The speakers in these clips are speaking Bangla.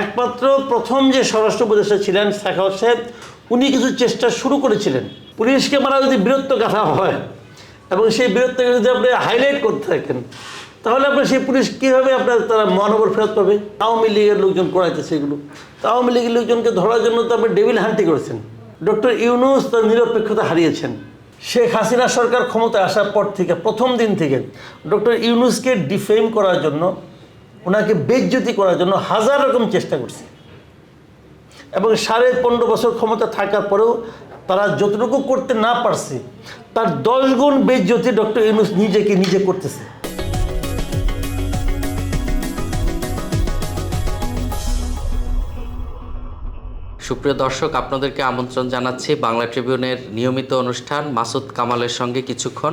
একমাত্র প্রথম যে স্বরাষ্ট্র উপদেষ্টা ছিলেন সাখাওয়াত সাহেব, উনি কিছু চেষ্টা শুরু করেছিলেন। পুলিশকে মারা যদি বীরত্ব কথা হয় এবং সেই বীরত্বকে যদি আপনি হাইলাইট করতে থাকেন, তাহলে আপনার সেই পুলিশ কীভাবে আপনার তারা মহানগর ফেরত পাবে? আওয়ামী লীগের লোকজন করাইতেছে এগুলো। তা আওয়ামী লীগের লোকজনকে ধরার জন্য তো আপনি ডেভিল হান্টি করেছেন। ডক্টর ইউনুস তার নিরপেক্ষতা হারিয়েছেন। শেখ হাসিনা সরকার ক্ষমতায় আসার পর থেকে, প্রথম দিন থেকে, ডক্টর ইউনুসকে ডিফেম করার জন্য ওনাকে বেজ্জতি করার জন্য হাজার রকম চেষ্টা করছে। এবং সাড়ে পনেরো বছর ক্ষমতা থাকার পরেও তারা যতটুকু করতে না পারছে, তার দশ গুণ বেজ্জতি ডক্টর ইউনুস নিজেকে নিজে করতেছে। সুপ্রিয় দর্শক, আপনাদেরকে আমন্ত্রণ জানাচ্ছি বাংলা ট্রিবিউনের নিয়মিত অনুষ্ঠান মাসুদ কামালের সঙ্গে কিছুক্ষণ।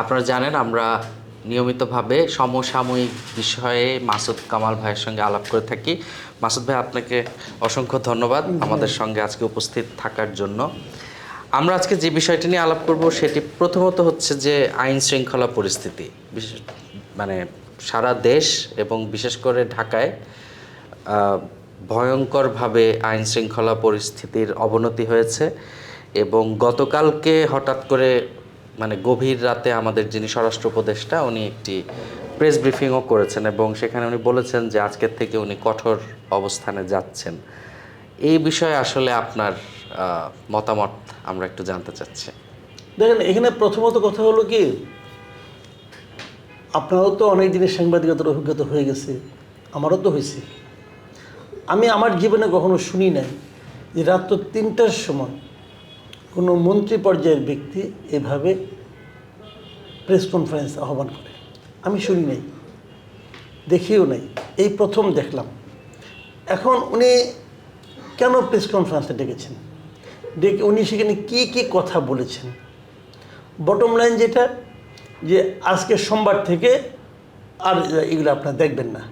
আপনারা জানেন, আমরা নিয়মিতভাবে সমসাময়িক বিষয়ে মাসুদ কামাল ভাইয়ের সঙ্গে আলাপ করে থাকি। মাসুদ ভাই আপনাকে অসংখ্য ধন্যবাদ আমাদের সঙ্গে আজকে উপস্থিত থাকার জন্য। আমরা আজকে যে বিষয়টি নিয়ে আলাপ করব সেটি প্রথমত হচ্ছে যে আইন শৃঙ্খলা পরিস্থিতি। বিশেষ মানে সারা দেশ এবং বিশেষ করে ঢাকায় ভয়ঙ্করভাবে আইন শৃঙ্খলা পরিস্থিতির অবনতি হয়েছে এবং গতকালকে হঠাৎ করে মানে গভীর রাতে আমাদের যিনি স্বরাষ্ট্র উপদেষ্টা, উনি একটি প্রেস ব্রিফিংও করেছেন এবং সেখানে উনি বলেছেন যে আজকের থেকে উনি কঠোর অবস্থানে যাচ্ছেন। এই বিষয়ে আসলে আপনার মতামত আমরা একটু জানতে চাচ্ছি। দেখেন, এখানে প্রথমত কথা হলো কি, আপনারও তো অনেক দিনের সাংবাদিকতার অভিজ্ঞতা হয়ে গেছে, আমারও তো হয়েছে। আমি আমার জীবনে কখনো শুনি নাই যে রাত্র তিনটার সময় কোনো মন্ত্রী পর্যায়ের ব্যক্তি এভাবে প্রেস কনফারেন্স আহ্বান করে। আমি শুনি নাই, দেখিও নাই, এই প্রথম দেখলাম। এখন উনি কেন প্রেস কনফারেন্সে ডেকেছেন? ডেকে উনি সেখানে কী কী কথা বলেছেন? বটম লাইন যেটা, যে আজকে সোমবার থেকে আর এগুলো আপনারা দেখবেন না।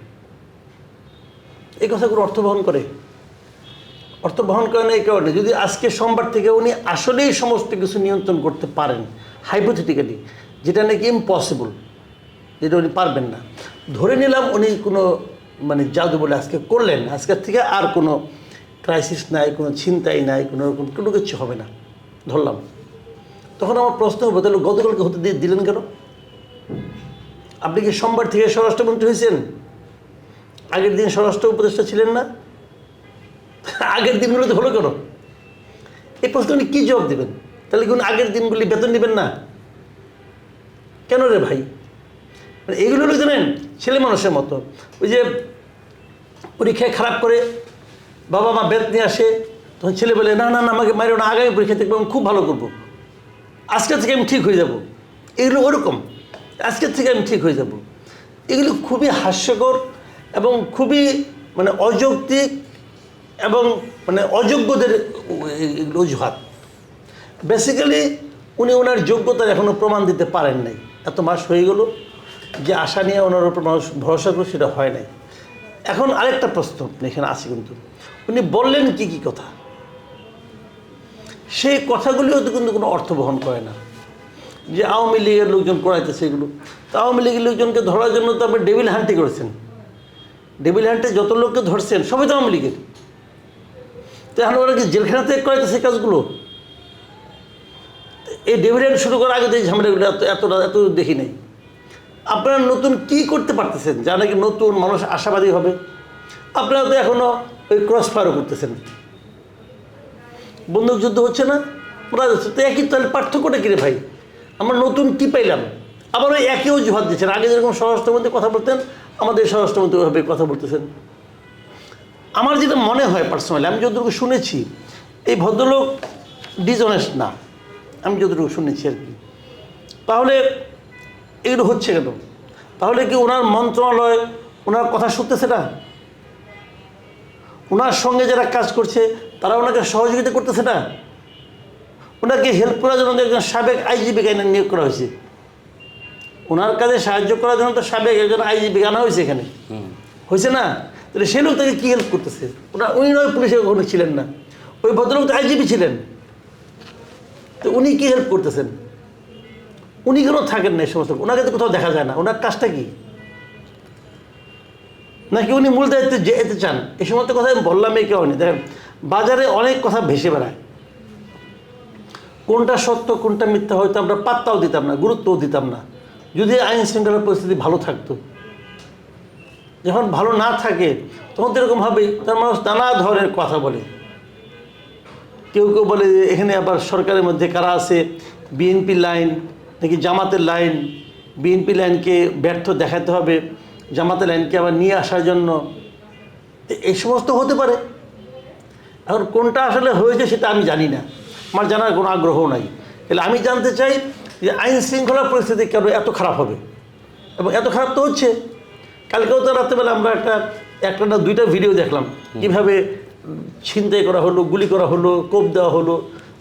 এই কথাগুলো অর্থ বহন করে। অর্থ বহন করে না এই কারণে যদি আজকে সোমবার থেকে উনি আসলেই সমস্ত কিছু নিয়ন্ত্রণ করতে পারেন হাইপোথেটিক্যালি যেটা নাকি ইম্পসিবল যেটা উনি পারবেন না। ধরে নিলাম উনি কোনো মানে জাদু বলে আজকে করলেন আজকের থেকে আর কোনো ক্রাইসিস নাই, কোনো চিন্তাই নাই, কোনো রকম, কোনো কিছু হবে না। ধরলাম। তখন আমার প্রশ্ন হবে, তাহলে গতকালকে হতে দিয়ে দিলেন কেন? আপনি কি সোমবার থেকে স্বরাষ্ট্রমন্ত্রী হয়েছেন? আগের দিন স্বরাষ্ট্র উপদেষ্টা ছিলেন না? আগের দিনগুলোতে হলো কেন? এই প্রশ্ন উনি কী জবাব দেবেন? তাহলে কি উনি আগের দিনগুলি বেতন নেবেন না? কেন রে ভাই? মানে এগুলো হলো জানেন, ছেলে মানুষের মতো। ওই যে পরীক্ষায় খারাপ করে বাবা মা বেত নিয়ে আসে, তখন ছেলে বলে, না না না, আমাকে মারিও না, আগামী পরীক্ষা থেকে আমি খুব ভালো করব। আজকে থেকে আমি ঠিক হয়ে যাব। এগুলো ওরকম আজকের থেকে আমি ঠিক হয়ে যাব। এগুলো খুবই হাস্যকর এবং খুবই মানে অযৌক্তিক এবং মানে অযোগ্যদের অজুহাত। বেসিক্যালি উনি ওনার যোগ্যতার এখনও প্রমাণ দিতে পারেন নাই। এত মাস হয়ে গেল যে আশা নিয়ে ওনার উপর মানুষ ভরসা করে সেটা হয় নাই। এখন আরেকটা প্রশ্ন এখানে আছে কিন্তু। উনি বললেন কি কি কথা? সেই কথাগুলিও তো কিন্তু কোনো অর্থ বহন করে না। যে আওয়ামী লীগের লোকজন করাইতেছে এগুলো। তো আওয়ামী লীগের লোকজনকে ধরার জন্য তো আপনি ডেভিল হান্টি করেছেন। ডেভিল হান্টে যত লোককে ধরছেন, সবাই তো আওয়ামী লীগের। তো এখন ওরা কি জেলখানাতে করাইতেছে কাজগুলো। এই ডেভিল হান্ট শুরু করার আগে তো এই ঝামেলাগুলো এত এতটা এত দেখি নাই। আপনারা নতুন কি করতে পারতেছেন? যা নাকি নতুন মানুষ আশাবাদী হবে। আপনারা তো এখনও ওই ক্রস ফায়ারও করতেছেন। বন্দুক যুদ্ধ হচ্ছে না? ওরা তো একই তাহলে পার্থক্যটা কিরে ভাই? আমরা নতুন কি পাইলাম? আবার ওই একই অজুহাত দিচ্ছেন। আগে যেরকম স্বরাষ্ট্রমন্ত্রী কথা বলতেন, আমাদের স্বরাষ্ট্রমন্ত্রী ওইভাবে কথা বলতেছেন। আমার যেটা মনে হয় পার্সোনালি আমি যতটুকু শুনেছি এই ভদ্রলোক ডিজনেস্ট না। আমি যতটুকু শুনেছি আর কি। তাহলে এগুলো হচ্ছে কেন? তাহলে কি ওনার মন্ত্রণালয় ওনার কথা শুনতেছে না? ওনার সঙ্গে যারা কাজ করছে তারা ওনাকে সহযোগিতা করতেছে না? ওনাকে হেল্প করার জন্য একজন সাবেক আইজিবি গাইনে নিয়োগ করা হয়েছে। ওনার কাজে সাহায্য করার জন্য তো সাবেক একজন আইজিবি আনা হয়েছে এখানে। হয়েছে না? তাহলে সে লোক তাকে কী হেল্প করতেছে? ওনার উনি নয় পুলিশে কখনো ছিলেন না। ওই ভদ্রলোক তো আইজিবি ছিলেন। তো উনি কী হেল্প করতেছেন? উনি কেন থাকেন না এই সমস্ত? ওনাকে তো কোথাও দেখা যায় না। ওনার কাজটা কি? নাকি উনি মূল দায়িত্বে যেতে চান? এই সমস্ত কথা আমি বললাম এই কারণে দেখেন, বাজারে অনেক কথা ভেসে বেড়ায়। কোনটা সত্য, কোনটা মিথ্যা হয়তো আমরা পাত্তাও দিতাম না, গুরুত্বও দিতাম না। যদি আইন শৃঙ্খলার পরিস্থিতি ভালো থাকতো যখন ভালো না থাকে, তখন তো এরকমভাবেই তার মানুষ নানা ধরনের কথা বলে। কেউ কেউ বলে যে, এখানে আবার সরকারের মধ্যে কারা আছে? বিএনপি লাইন, নাকি জামাতের লাইন? বিএনপি লাইনকে ব্যর্থ দেখাতে হবে, জামাতের লাইনকে আবার নিয়ে আসার জন্য। এই সমস্ত হতে পারে। এখন কোনটা আসলে হয়েছে সেটা আমি জানি না। আমার জানার কোনো আগ্রহ নাই। তাহলে আমি জানতে চাই যে আইন শৃঙ্খলার পরিস্থিতি কেন এত খারাপ হবে? এবং এত খারাপ তো হচ্ছে। কালকেও তো রাত্রেবেলা আমরা একটা একটা না দুইটা ভিডিও দেখলাম। কীভাবে ছিনতাই করা হলো গুলি করা হলো কোপ দেওয়া হলো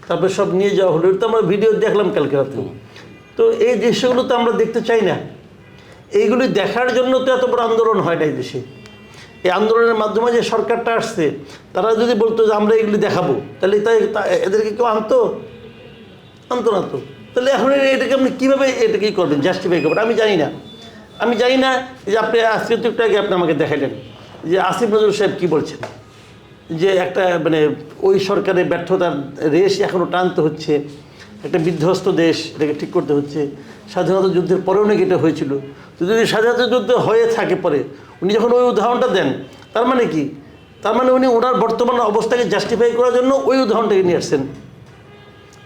তারপরে সব নিয়ে যাওয়া হলো এটা তো আমরা ভিডিও দেখলাম কালকে রাত্রে। তো এই দৃশ্যগুলো তো আমরা দেখতে চাই না। এইগুলি দেখার জন্য তো এত বড় আন্দোলন হয় না এই দেশে। এই আন্দোলনের মাধ্যমে যে সরকারটা আসছে তারা যদি বলতো যে আমরা এগুলি দেখাবো তাহলে তাই এদেরকে কেউ আনতো? আনতো না তো। তাহলে এখন এটাকে আপনি কীভাবে এটাকেই করবেন জাস্টিফাই করবেন? আমি জানি না। আমি জানি না যে আপনি আজকে তো একটু আগে আপনি আমাকে দেখালেন যে আসিফ নজরুল সাহেব কী বলছেন? যে একটা মানে ওই সরকারের ব্যর্থতার রেশ এখনও টানতে হচ্ছে, একটা বিধ্বস্ত দেশ এটাকে ঠিক করতে হচ্ছে। স্বাধীনতা যুদ্ধের পরেও নাকি এটা হয়েছিল। তো যদি স্বাধীনতা যুদ্ধ হয়ে থাকে পরে, উনি যখন ওই উদাহরণটা দেন, তার মানে কি? তার মানে উনি ওনার বর্তমান অবস্থাকে জাস্টিফাই করার জন্য ওই উদাহরণটাকে নিয়ে আসছেন।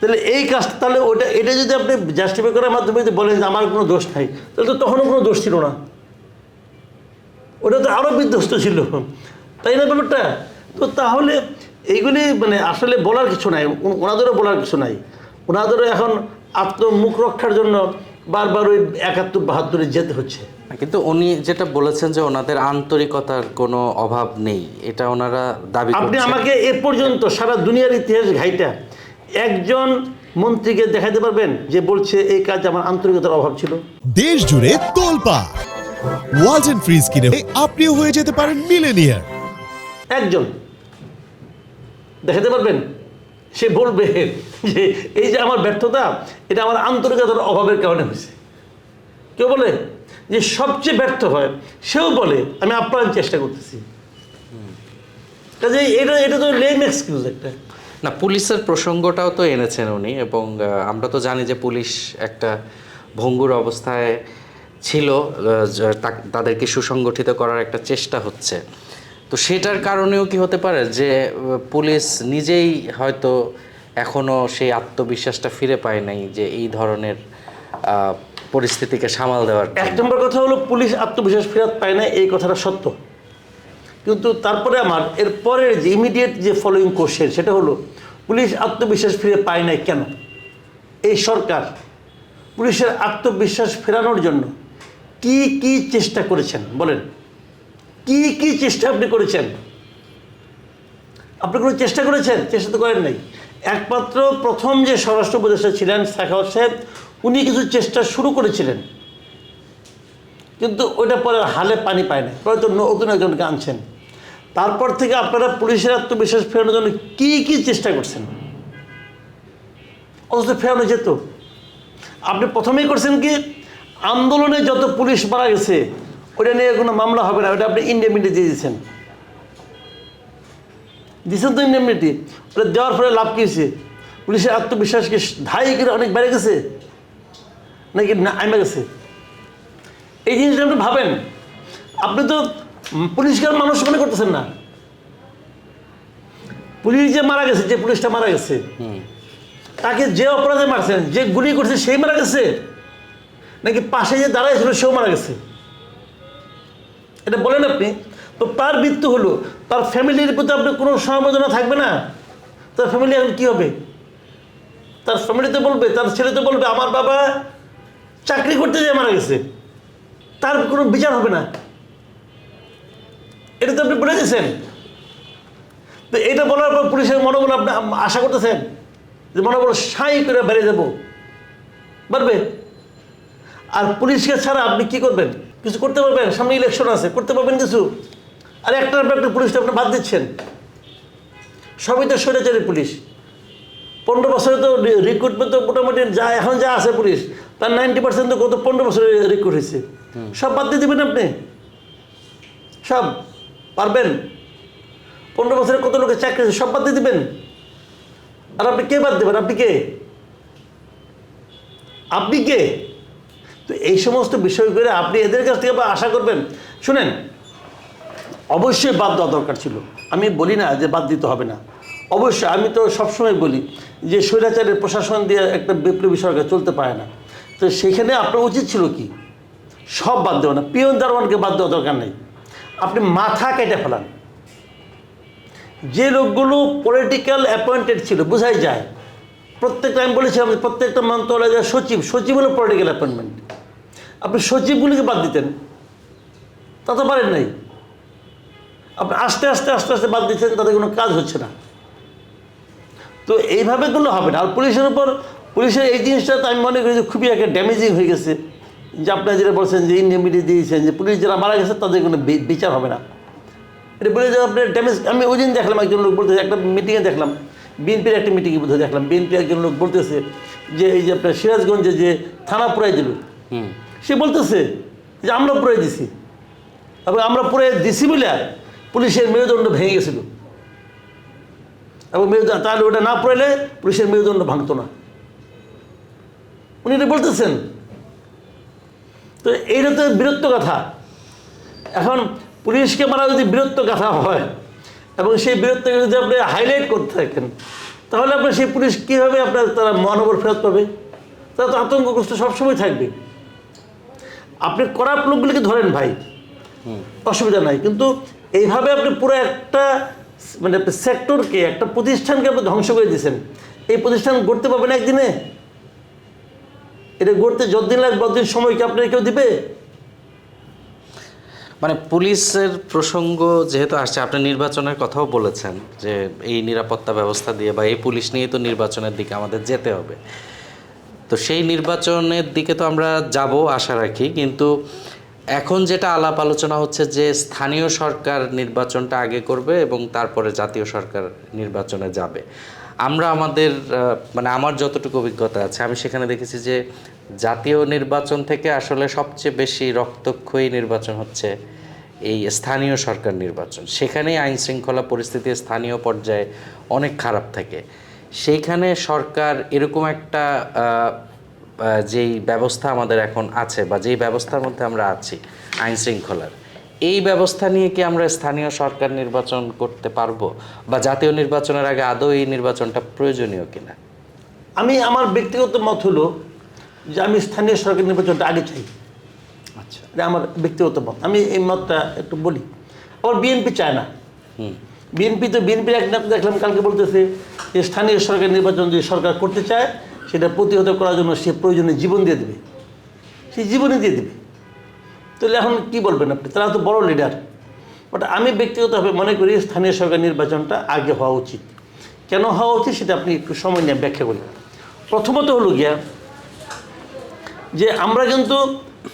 তাহলে এই কাজটা তাহলে ওটা এটা যদি আপনি জাস্টিফাই করার মাধ্যমে যদি বলেন যে আমার কোনো দোষ নাই তাহলে তো তখনও কোনো দোষ ছিল না। ওটা তো আরও বিধ্বস্ত ছিল। তাই না ব্যাপারটা? তো তাহলে এইগুলি মানে আসলে বলার কিছু নাই ওনাদেরও বলার কিছু নাই। ওনাদেরও এখন আত্মমুখ রক্ষার জন্য বারবার ওই একাত্তর বাহাত্তরে যেতে হচ্ছে। কিন্তু উনি যেটা বলেছেন যে ওনাদের আন্তরিকতার কোনো অভাব নেই এটা ওনারা দাবি আপনি আমাকে এ পর্যন্ত সারা দুনিয়ার ইতিহাস ঘাইটা একজন মন্ত্রীকে দেখাতে পারবেন যে বলছে এই কাজ আমার আন্তরিকতার অভাব ছিল দেশ জুড়ে তোলপা। ওয়ালটন ফ্রিজ কিনে আপনিও হয়ে যেতে পারেন মিলেনিয়ার একজন দেখাতে পারবেন? সে বলবে যে এই যে আমার ব্যর্থতা এটা আমার আন্তরিকতার অভাবের কারণে হয়েছে। কেউ বলে যে সবচেয়ে ব্যর্থ হয়। সেও বলে আমি আপ্রাণ চেষ্টা করতেছি। কাজে এটা এটা তো লেম এক্সকিউজ একটা। না, পুলিশের প্রসঙ্গটাও তো এনেছেন উনি এবং আমরা তো জানি যে পুলিশ একটা ভঙ্গুর অবস্থায় ছিল তাদেরকে সুসংগঠিত করার একটা চেষ্টা হচ্ছে। তো সেটার কারণেও কি হতে পারে যে পুলিশ নিজেই হয়তো এখনও সেই আত্মবিশ্বাসটা ফিরে পায় নাই যে এই ধরনের পরিস্থিতিকে সামাল দেওয়ার এক নম্বর কথা হলো, পুলিশ আত্মবিশ্বাস ফেরত পায় না এই কথাটা সত্য। কিন্তু তারপরে আমার এর পরের যে ইমিডিয়েট যে ফলোয়িং কোশ্চেন সেটা হলো, পুলিশ আত্মবিশ্বাস ফিরে পায় নাই কেন? এই সরকার পুলিশের আত্মবিশ্বাস ফেরানোর জন্য কি কি চেষ্টা করেছেন? বলেন। কি কি চেষ্টা আপনি করেছেন? আপনি কোনো চেষ্টা করেছেন? চেষ্টা তো করেন নাই। একমাত্র প্রথম যে স্বরাষ্ট্র উপদেষ্টা ছিলেন সাখাওয়াত সাহেব, উনি কিছু চেষ্টা শুরু করেছিলেন। কিন্তু ওইটা পরে হালে পানি পায় না। হয়তো নতুন একজনকে আনছেন তারপর থেকে আপনারা পুলিশের আত্মবিশ্বাস ফেরানোর জন্য কী কী চেষ্টা করছেন? অথচ ফেরানো যেত। আপনি প্রথমেই করছেন কি, আন্দোলনে যত পুলিশ মারা গেছে ওটা নিয়ে কোনো মামলা হবে না। ওটা আপনি ইন্ডিয়ামিটি দিয়ে দিয়েছেন। দিয়েছেন তো ইন্ডিয়ামিটি ওটা দেওয়ার ফলে লাভ কী হয়েছে? পুলিশের আত্মবিশ্বাস কি ধাই করে অনেক বেড়ে গেছে? নাকি না আমে গেছে? এই জিনিসটা আপনি ভাবেন। আপনি তো পুলিশকে মানুষ মনে করতেছেন না। পুলিশ যে মারা গেছে যে পুলিশটা মারা গেছে তাকে যে অপরাধে মারছেন যে গুলি করছে সেই মারা গেছে? নাকি পাশে যে দাঁড়াইছিল সেও মারা গেছে? এটা বলেন আপনি। তো তার মৃত্যু হলো তার ফ্যামিলির প্রতি আপনার কোনো সমবেদনা থাকবে না? তার ফ্যামিলি এখন কী হবে? তার ফ্যামিলিতে বলবে তার ছেলে তো বলবে আমার বাবা চাকরি করতে যেয়ে মারা গেছে। তার কোনো বিচার হবে না। এটা তো আপনি বলে দিয়েছেন। তো এটা বলার পর পুলিশের মনোবল আপনি আশা করতেছেন যে মনোবল সাই করে বেড়ে যাব। পারবে? আর পুলিশকে ছাড়া আপনি কি করবেন? কিছু করতে পারবেন? সামনে ইলেকশন আছে, করতে পারবেন কিছু? আর একটার পর একটা পুলিশটা আপনি বাদ দিচ্ছেন। সবই তো স্বৈরাচারী পুলিশ। পনেরো বছরে তো রিক্রুটমেন্ট তো মোটামুটি যা এখন যা আছে পুলিশ তার নাইনটি পার্সেন্ট তো গত পনেরো বছরে রেকর্ড হয়েছে। সব বাদ দিয়ে দেবেন আপনি। সব পারবেন। পনেরো বছরে কত লোকের চাকরি সব বাদ দিয়ে দেবেন। আর আপনি কে বাদ দেবেন? আপনি কে? আপনি কে? তো এই সমস্ত বিষয় করে আপনি এদের কাছ থেকে আবার আশা করবেন। শুনেন অবশ্যই বাদ দেওয়া দরকার ছিল। আমি বলি না যে বাদ দিতে হবে না। অবশ্যই আমি তো সবসময় বলি যে স্বৈরাচারের প্রশাসন দিয়ে একটা বিপ্লবী সরকার চলতে পারে না। তো সেখানে আপনার উচিত ছিল কি? সব বাদ দেওয়া না। পিয়ন দারোয়ানকে বাদ দেওয়া দরকার নেই। আপনি মাথা কেটে ফেলান। যে লোকগুলো পলিটিক্যাল অ্যাপয়েন্টেড ছিল, বোঝাই যায়। প্রত্যেকটা আমি বলেছিলাম প্রত্যেকটা মন্ত্রণালয়ের সচিব সচিব হলো পলিটিক্যাল অ্যাপয়েন্টমেন্ট আপনি সচিবগুলিকে বাদ দিতেন। তা তো পারেন নাই। আপনি আস্তে আস্তে আস্তে আস্তে বাদ দিচ্ছেন তাদের কোনো কাজ হচ্ছে না। তো এইভাবে করলে হবে না। আর পুলিশের উপর পুলিশের এই জিনিসটা তো আমি মনে করি যে খুবই একটা ড্যামেজিং হয়ে গেছে। যে আপনারা যেটা বলছেন যে ইন্ডিয়ামিটি দিয়েছেন যে পুলিশ যারা মারা গেছে তাদের কোনো বিচার হবে না। এটা বলে যে আপনার ড্যামেজ আমি ওই দিন দেখলাম একজন লোক বলতেছে একটা মিটিংয়ে দেখলাম বিএনপির একটা মিটিংয়ে বোধহয় দেখলাম বিএনপি একজন লোক বলতেছে যে এই যে আপনার সিরাজগঞ্জে যে থানা পুরাই দিল হুম। সে বলতেছে যে আমরা পুরাই দিছি। এবং আমরা পুরাই দিছি বলে পুলিশের মেরুদণ্ড ভেঙে গেছিল। এবং মেরুদণ্ড তাহলে ওটা না পড়াইলে পুলিশের মেরুদণ্ড ভাঙতো না। উনি এটা বলতেছেন। তো এইটা তো বীরত্ব কথা। এখন পুলিশকে মারা যদি বীরত্ব কথা হয়, এবং সেই বীরত্বকে যদি আপনি হাইলাইট করতে থাকেন, তাহলে আপনার সেই পুলিশ কীভাবে আপনার তারা মহানগর ফেরত পাবে? তারা তো আতঙ্কগ্রস্ত সবসময় থাকবে। আপনি করাপ লোকগুলিকে ধরেন ভাই। অসুবিধা নাই। কিন্তু এইভাবে আপনি পুরো একটা মানে সেক্টরকে একটা প্রতিষ্ঠানকে আপনি ধ্বংস করে দিয়েছেন। এই প্রতিষ্ঠান গড়তে পারবেন একদিনে? এটা গড়তে যতদিন লাগবে ততদিন সময় কি আপনার কেউ দিবে? মানে পুলিশের প্রসঙ্গ যেহেতু আসছে, আপনি নির্বাচনের কথাও বলেছেন যে এই নিরাপত্তা ব্যবস্থা দিয়ে বা এই পুলিশ নিয়ে তো নির্বাচনের দিকে আমাদের যেতে হবে। তো সেই নির্বাচনের দিকে তো আমরা যাব আশা রাখি, কিন্তু এখন যেটা আলাপ আলোচনা হচ্ছে যে স্থানীয় সরকার নির্বাচনটা আগে করবে এবং তারপরে জাতীয় সরকার নির্বাচনে যাবে। আমরা আমাদের মানে আমার যতটুকু অভিজ্ঞতা আছে, আমি সেখানে দেখেছি যে জাতীয় নির্বাচন থেকে আসলে সবচেয়ে বেশি রক্তক্ষয়ী নির্বাচন হচ্ছে এই স্থানীয় সরকার নির্বাচন। সেখানেই আইন শৃঙ্খলা পরিস্থিতি স্থানীয় পর্যায়ে অনেক খারাপ থাকে। সেইখানে সরকার এরকম একটা যেই ব্যবস্থা আমাদের এখন আছে বা যেই ব্যবস্থার মধ্যে আমরা আছি আইন শৃঙ্খলার এই ব্যবস্থা নিয়ে কি আমরা স্থানীয় সরকার নির্বাচন করতে পারব? বা জাতীয় নির্বাচনের আগে আদৌ এই নির্বাচনটা প্রয়োজনীয় কিনা? আমি আমার ব্যক্তিগত মত হলো যে আমি স্থানীয় সরকার নির্বাচনটা আগে চাই। আচ্ছা। এটা আমার ব্যক্তিগত মত। আমি এই মতটা একটু বলি। আবার বিএনপি চায় না। হুম। বিএনপি তো বিএনপির এক নেতা দেখলাম কালকে বলতেছে যে স্থানীয় সরকার নির্বাচন যদি সরকার করতে চায় সেটা প্রতিহত করার জন্য সে প্রয়োজনে জীবন দিয়ে দেবে। সে জীবনই দিয়ে দেবে। তাহলে এখন কি বলবেন আপনি? তারা তো বড় লিডার বাট আমি ব্যক্তিগতভাবে মনে করি স্থানীয় সরকার নির্বাচনটা আগে হওয়া উচিত। কেন হওয়া উচিত সেটা আপনি একটু সময় নিয়ে ব্যাখ্যা করি। প্রথমত হলো গিয়া যে আমরা কিন্তু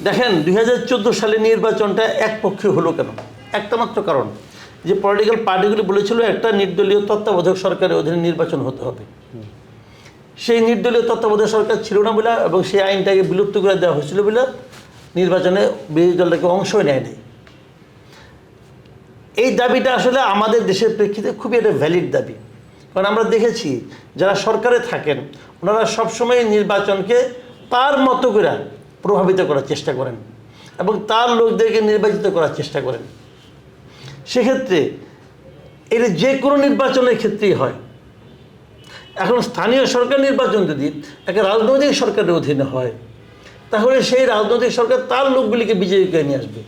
দেখেন দুই হাজার চোদ্দ সালে নির্বাচনটা একপক্ষীয় হলো কেন? একটা মাত্র কারণ। যে পলিটিক্যাল পার্টিগুলি বলেছিল একটা নির্দলীয় তত্ত্বাবধায়ক সরকারের অধীনে নির্বাচন হতে হবে। সেই নির্দলীয় তত্ত্বাবধায়ক সরকার ছিল না বলে এবং সেই আইনটাকে বিলুপ্ত করে দেওয়া হয়েছিল বলে নির্বাচনে বিরোধী দলটাকে অংশই নেয় নাই। এই দাবিটা আসলে আমাদের দেশের প্রেক্ষিতে খুবই একটা ভ্যালিড দাবি। কারণ আমরা দেখেছি যারা সরকারে থাকেন, ওনারা সবসময় নির্বাচনকে তার মতো করে প্রভাবিত করার চেষ্টা করেন এবং তার লোকদেরকে নির্বাচিত করার চেষ্টা করেন। সেক্ষেত্রে এটা যে কোনো নির্বাচনের ক্ষেত্রেই হয়। এখন স্থানীয় সরকার নির্বাচন যদি একটা রাজনৈতিক সরকারের অধীনে হয় তাহলে সেই রাজনৈতিক সরকার তার লোকগুলিকে বিজয়ী করে নিয়ে আসবে।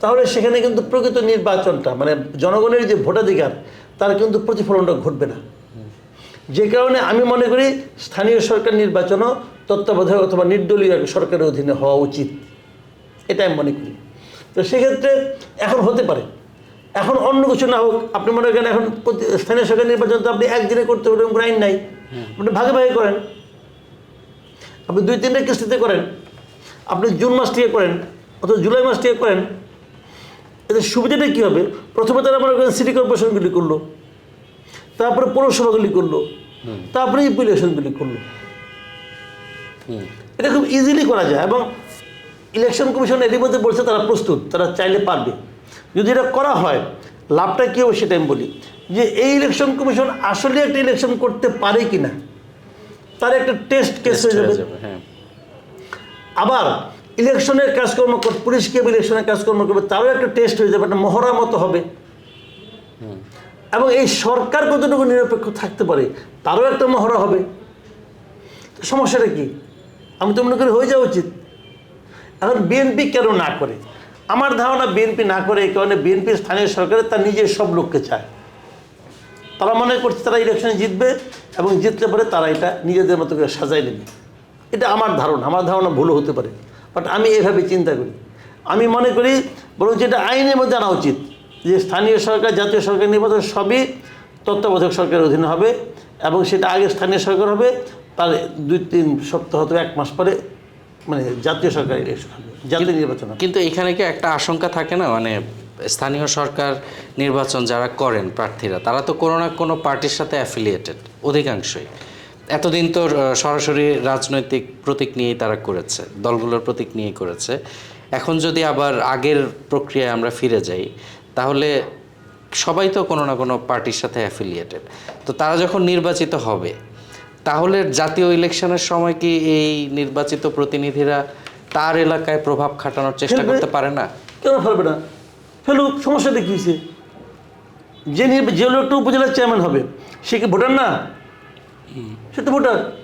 তাহলে সেখানে কিন্তু প্রকৃত নির্বাচনটা মানে জনগণের যে ভোটাধিকার তার কিন্তু প্রতিফলনটা ঘটবে না। যে কারণে আমি মনে করি স্থানীয় সরকার নির্বাচনও তত্ত্বাবধায়ক অথবা নির্দলীয় সরকারের অধীনে হওয়া উচিত। এটা আমি মনে করি। তো সেক্ষেত্রে এখন হতে পারে। এখন অন্য কিছু না হোক আপনি মনে করেন এখন স্থানীয় সরকার নির্বাচন তো আপনি একদিনে করতে কোনো আইন নাই। আপনি ভাগে ভাগে করেন। আপনি দুই তিনটা কিস্তিতে করেন। আপনি জুন মাস থেকে করেন অথবা জুলাই মাস থেকে করেন। এদের সুবিধাটা কী হবে? প্রথমে তারা মনে করেন সিটি কর্পোরেশনগুলি করল। তারপরে পৌরসভাগুলি করল। তারপরে ইউপি ইলেকশনগুলি করল। হুম। এটা খুব ইজিলি করা যায় এবং ইলেকশন কমিশন এরই মধ্যে বলছে তারা প্রস্তুত তারা চাইলে পারবে। যদি এটা করা হয় লাভটা কী হবে সেটা আমি বলি। যে এই ইলেকশন কমিশন আসলে একটা ইলেকশন করতে পারে কি না তার একটা টেস্ট কেস হয়ে যাবে। হ্যাঁ আবার ইলেকশনের কাজকর্ম কর- পুলিশ কে ইলেকশনের কাজকর্ম করবে তারও একটা টেস্ট হয়ে যাবে একটা মহড়া মতো হবে। এবং এই সরকার কতটুকু নিরপেক্ষ থাকতে পারে তারও একটা মহড়া হবে। সমস্যাটা কি? আমি তো মনে করি হয়ে যাওয়া উচিত। এখন বিএনপি কেন না করে? আমার ধারণা বিএনপি না করে এই কারণে বিএনপি স্থানীয় সরকারে তার নিজের সব লোককে চায়। তারা মনে করছে তারা ইলেকশনে জিতবে এবং জিতলে পরে তারা এটা নিজেদের মতো করে সাজাই নেবে। এটা আমার ধারণা আমার ধারণা ভুলও হতে পারে। বাট আমি এভাবে চিন্তা করি। আমি মনে করি বরং যেটা আইনের মধ্যে আনা উচিত যে স্থানীয় সরকার জাতীয় সরকার নির্বাচন সবই তত্ত্বাবধায়ক সরকারের অধীনে হবে এবং সেটা আগে স্থানীয় সরকার হবে তার দুই তিন সপ্তাহ অথবা এক মাস পরে মানে জাতীয় সরকার ইলেকশন হবে জাতীয় নির্বাচন কিন্তু এখানে কি একটা আশঙ্কা থাকে না? মানে স্থানীয় সরকার নির্বাচন যারা করেন প্রার্থীরা তারা তো কোনো না কোনো পার্টির সাথে অ্যাফিলিয়েটেড অধিকাংশই। এতদিন তো সরাসরি রাজনৈতিক প্রতীক নিয়েই তারা করেছে দলগুলোর প্রতীক নিয়েই করেছে। এখন যদি আবার আগের প্রক্রিয়ায় আমরা ফিরে যাই তাহলে সবাই তো কোনো না কোনো পার্টির সাথে অ্যাফিলিয়েটেড তো তারা যখন নির্বাচিত হবে তাহলে জাতীয় ইলেকশনের সময় কি এই নির্বাচিত প্রতিনিধিরা তার এলাকায় প্রভাব খাটানোর চেষ্টা করতে পারে না? কেন ফেলবে না? ফেলুক সমস্যাটা কী হয়েছে। যে নির্বা- যে লোকটা উপজেলার চেয়ারম্যান হবে, সে কি ভোটার না? সে তো ভোটার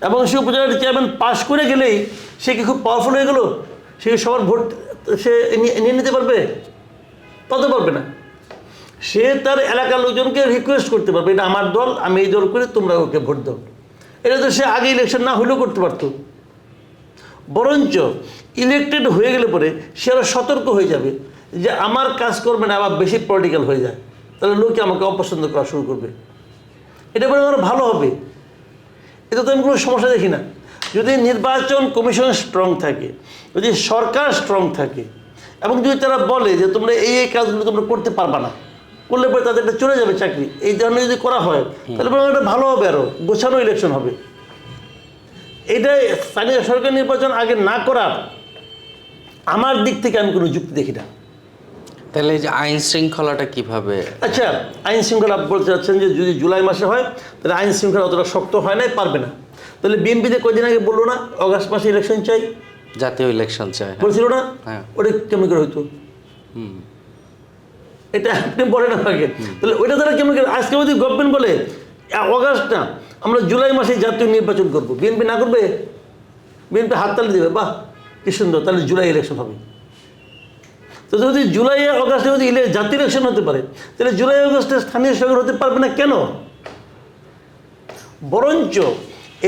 এবং সে উপজেলার চেয়ারম্যান পাশ করে গেলেই সে কি খুব পাওয়ারফুল হয়ে গেল? সে সবার ভোট সে নিয়ে নিয়ে নিতে পারবে? তা তো পারবে না। সে তার এলাকার লোকজনকে রিকোয়েস্ট করতে পারবে, এটা আমার দল, আমি এই দল করে, তোমরা ওকে ভোট দাও। এটা তো সে আগে ইলেকশন না হলেও করতে পারতো। বরঞ্চ ইলেকটেড হয়ে গেলে পরে সে আরও সতর্ক হয়ে যাবে। যে আমার কাজ করবে না, আবার বেশি পলিটিক্যাল হয়ে যায়। তাহলে লোকে আমাকে অপছন্দ করা শুরু করবে। এটা বরং আরও ভালো হবে। এটা তো আমি কোনো সমস্যা দেখি না। যদি নির্বাচন কমিশন স্ট্রং থাকে, যদি সরকার স্ট্রং থাকে, এবং যদি তারা বলে যে তোমরা এই এই কাজগুলো তোমরা করতে পারবা না, করলে পরে তাদের এটা চলে যাবে চাকরি। এই ধরনের যদি করা হয়, তাহলে বরং এটা ভালো হবে আরও গোছানো ইলেকশন হবে। এটা স্থানীয় সরকার নির্বাচন আগে না করার, আমার দিক থেকে আমি কোনো যুক্তি দেখি না। তাহলে এই যে আইন শৃঙ্খলাটা কীভাবে? আচ্ছা আইন শৃঙ্খলা বলতে চাচ্ছেন যে যদি জুলাই মাসে হয় তাহলে আইন শৃঙ্খলা অতটা শক্ত হয় নাই পারবে না। তাহলে বিএনপিতে কদিন আগে বলল না অগাস্ট মাসে ইলেকশন চাই? জাতীয় ইলেকশন চায় বলছিল না? হ্যাঁ। ওটা কেমন করে হইতো? এটা আপনি বলেন আমাকে। তাহলে ওইটা তারা কেমন করে আজকে যদি গভর্নমেন্ট বলে অগাস্ট না আমরা জুলাই মাসে জাতীয় নির্বাচন করব। বিএনপি না করবে? বিএনপি হাততালি দেবে বাহ কি সুন্দর তাহলে জুলাই ইলেকশন হবে। তো যদি জুলাই অগাস্টে যদি ইলে জাতীয় ইলেকশন হতে পারে তাহলে জুলাই অগাস্টে স্থানীয় সরকার হতে পারবে না কেন? বরঞ্চ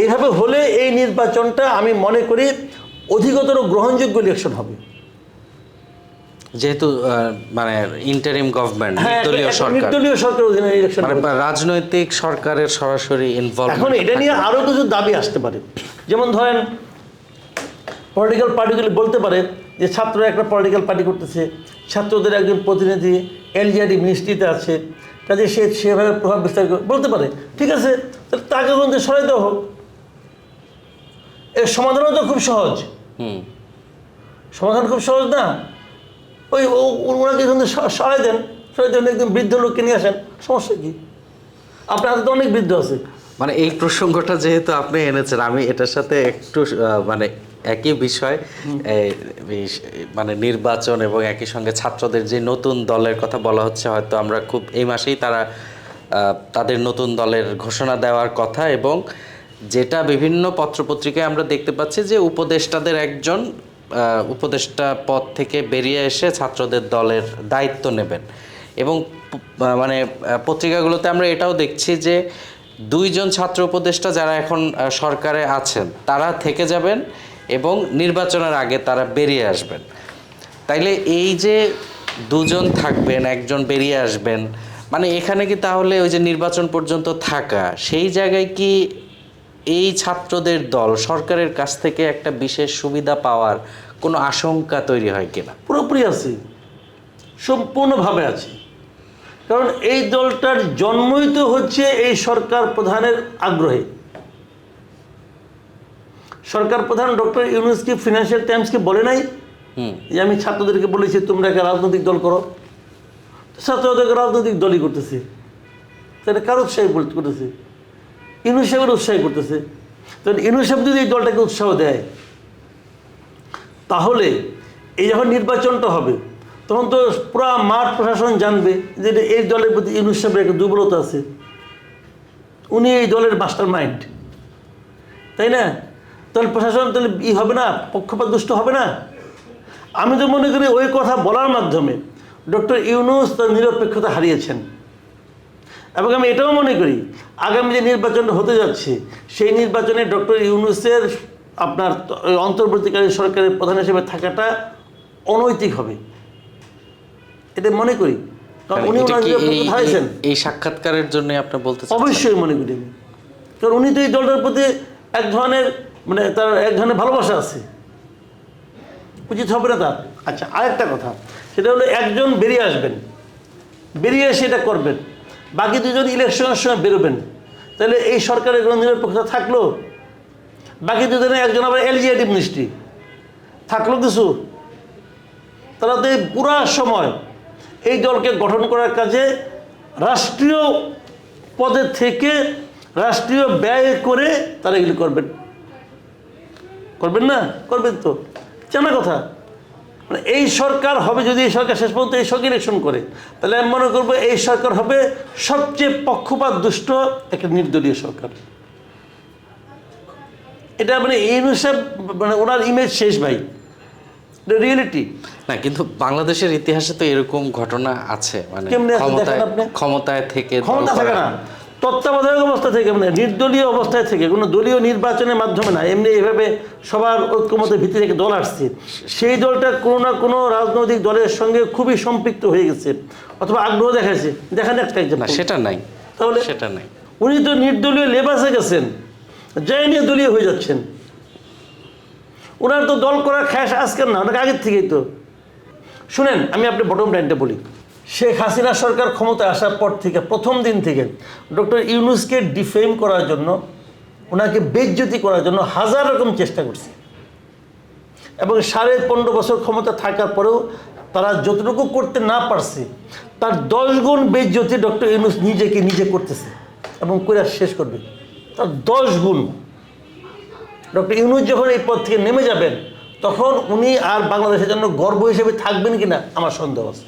এইভাবে হলে এই নির্বাচনটা আমি মনে করি অধিকতর গ্রহণযোগ্য ইলেকশন হবে। যেহেতু মানে ইন্টারিম গভর্নমেন্ট হ্যাঁ নির্দলীয় সরকার। নির্দলীয় সরকার অধীনে ইলেকশন মানে রাজনৈতিক সরকারের সরাসরি ইনভলভ এখন এটা নিয়ে আরও কিছু দাবি আসতে পারে। যেমন ধরেন পলিটিক্যাল পার্টিগুলি বলতে পারে যে ছাত্ররা একটা পলিটিক্যাল পার্টি করতেছে ছাত্রদের একজন প্রতিনিধি এলজিআরডি মিনিস্ট্রিতে আছে কাজে সে সেভাবে প্রভাব বিস্তার বলতে পারে ঠিক আছে তাহলে তাকে কিন্তু সরাই দেওয়া হোক। এর সমাধানও তো খুব সহজ। হুম। সমাধান খুব সহজ না। ওই ওনাকে কিন্তু সরাই দেন সরাই দেন একদম বৃদ্ধ লোককে নিয়ে আসেন সমস্যা কি? আপনার হাতে তো অনেক বৃদ্ধ আছে। মানে এই প্রসঙ্গটা যেহেতু আপনি এনেছেন আমি এটার সাথে একটু মানে একই বিষয় মানে নির্বাচন এবং একই সঙ্গে ছাত্রদের যে নতুন দলের কথা বলা হচ্ছে হয়তো আমরা খুব এই মাসেই তারা তাদের নতুন দলের ঘোষণা দেওয়ার কথা এবং যেটা বিভিন্ন পত্রপত্রিকায় আমরা দেখতে পাচ্ছি যে উপদেষ্টাদের একজন উপদেষ্টা পদ থেকে বেরিয়ে এসে ছাত্রদের দলের দায়িত্ব নেবেন এবং মানে পত্রিকাগুলোতে আমরা এটাও দেখছি যে দুইজন ছাত্র উপদেষ্টা যারা এখন সরকারে আছেন তারা থেকে যাবেন এবং নির্বাচনের আগে তারা বেরিয়ে আসবেন। তাইলে এই যে দুজন থাকবেন, একজন বেরিয়ে আসবেন মানে এখানে কি তাহলে ওই যে নির্বাচন পর্যন্ত থাকা, সেই জায়গায় কি এই ছাত্রদের দল সরকারের কাছ থেকে একটা বিশেষ সুবিধা পাওয়ার কোনো আশঙ্কা তৈরি হয় কিনা? পুরোপুরি আছি। সম্পূর্ণভাবে আছি। কারণ এই দলটার জন্মই তো হচ্ছে এই সরকার প্রধানের আগ্রহে। সরকার প্রধান ডক্টর ইউনুস কি ফিনান্সিয়াল টাইমসকে বলে নাই? যে আমি ছাত্রদেরকে বলেছি তোমরা একটা রাজনৈতিক দল করো। ছাত্রদেরকে রাজনৈতিক দলই করতেছে। তাহলে কার উৎসাহী করতেছে? ইউনুস সাহেবের উৎসাহী করতেছে। তখন ইউনুস সাহেব যদি এই দলটাকে উৎসাহ দেয় তাহলে এই যখন নির্বাচনটা হবে তখন তো পুরো মাঠ প্রশাসন জানবে যে এই দলের প্রতি ইউনুস সাহেবের একটা দুর্বলতা আছে। উনি এই দলের মাস্টার মাইন্ড তাই না? তাহলে প্রশাসন তাহলে ই হবে না পক্ষপাত দুষ্ট হবে না। আমি তো মনে করি ওই কথা বলার মাধ্যমে ডক্টর ইউনুস তার নিরপেক্ষতা হারিয়েছেন। এবং আমি এটাও মনে করি আগামী যে নির্বাচনটা হতে যাচ্ছে সেই নির্বাচনে ডক্টর ইউনুসের আপনার অন্তর্বর্তীকালীন সরকারের প্রধান হিসেবে থাকাটা অনৈতিক হবে। এটা মনে করি কারণ উনি এই- হারিয়েছেন এই- এই সাক্ষাৎকারের জন্য আপনি বলতে অবশ্যই মনে করি কারণ উনি তো এই দলটার প্রতি এক ধরনের মানে তার এক ধরনের ভালোবাসা আছে। উচিত হবে না তার। আচ্ছা আরেকটা কথা। সেটা হলো একজন বেরিয়ে আসবেন। বেরিয়ে এসে এটা করবেন। বাকি দুজন ইলেকশনের সময় বেরোবেন। তাহলে এই সরকারের কোনো নিরপেক্ষতা থাকল? বাকি দুজনে একজন আবার এলজিআইটি মিনিস্ট্রি থাকল কিছু? তারা তো এই পুরা সময় এই দলকে গঠন করার কাজে রাষ্ট্রীয় পদে থেকে রাষ্ট্রীয় ব্যয় করে তারা এগুলি করবেন। করবেন না? করবেন তো। জানা কথা। মানে এই সরকার হবে যদি এই সরকার শেষ পর্যন্ত এই সরকার ইলেকশন করে তাহলে আমি মনে করব এই সরকার হবে সবচেয়ে পক্ষপাত দুষ্ট একটা নির্দলীয় সরকার। এটা মানে হিসাব মানে ওনার ইমেজ শেষ ভাই। এটা রিয়েলিটি না কিন্তু বাংলাদেশের ইতিহাসে তো এরকম ঘটনা আছে। মানে? ক্ষমতায় থেকে ক্ষমতা থাকে না। তত্ত্বাবধায়ক অবস্থা থেকে মানে নির্দলীয় অবস্থায় থেকে কোনো দলীয় নির্বাচনের মাধ্যমে না এমনি এভাবে সবার ঐক্যমতের ভিত্তি থেকে দল আসছে। সেই দলটা কোনো না কোনো রাজনৈতিক দলের সঙ্গে খুবই সম্পৃক্ত হয়ে গেছে। অথবা আগ্রহ দেখাচ্ছে দেখেন একটা না example। সেটা নাই। তাহলে সেটা নাই। উনি তো নির্দলীয় লেবাসে গেছেন জয় নিয়ে দলীয় হয়ে যাচ্ছেন। ওনার তো দল করার খ্যাস আজকের না অনেক আগের থেকেই তো। শুনেন আমি আপনি বটম লাইনটা বলি। শেখ হাসিনা সরকার ক্ষমতায় আসার পর থেকে, প্রথম দিন থেকে, ডক্টর ইউনুসকে ডিফেম করার জন্য, ওনাকে বেজ্জতি করার জন্য হাজার রকম চেষ্টা করছে। এবং সাড়ে পনেরো বছর ক্ষমতা থাকার পরেও তারা যতটুকু করতে না পারছে, তার দশ গুণ বেজ্জতি ডক্টর ইউনুস নিজেকে নিজে করতেছে এবং করে শেষ করবে। তার দশ গুণ। ডক্টর ইউনুস যখন এই পদ থেকে নেমে যাবেন, তখন উনি আর বাংলাদেশের জন্য গর্ব হিসেবে থাকবেন কিনা আমার সন্দেহ আছে।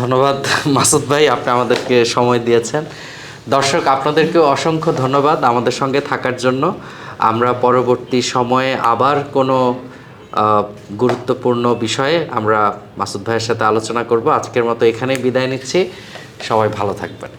ধন্যবাদ, মাসুদ ভাই, আপনি আমাদেরকে সময় দিয়েছেন। দর্শক আপনাদেরকে অসংখ্য ধন্যবাদ আমাদের সঙ্গে থাকার জন্য। আমরা পরবর্তী সময়ে আবার কোনো গুরুত্বপূর্ণ বিষয়ে আমরা মাসুদ ভাইয়ের সাথে আলোচনা করব। আজকের মতো এখানেই বিদায় নিচ্ছি। সবাই ভালো থাকবেন।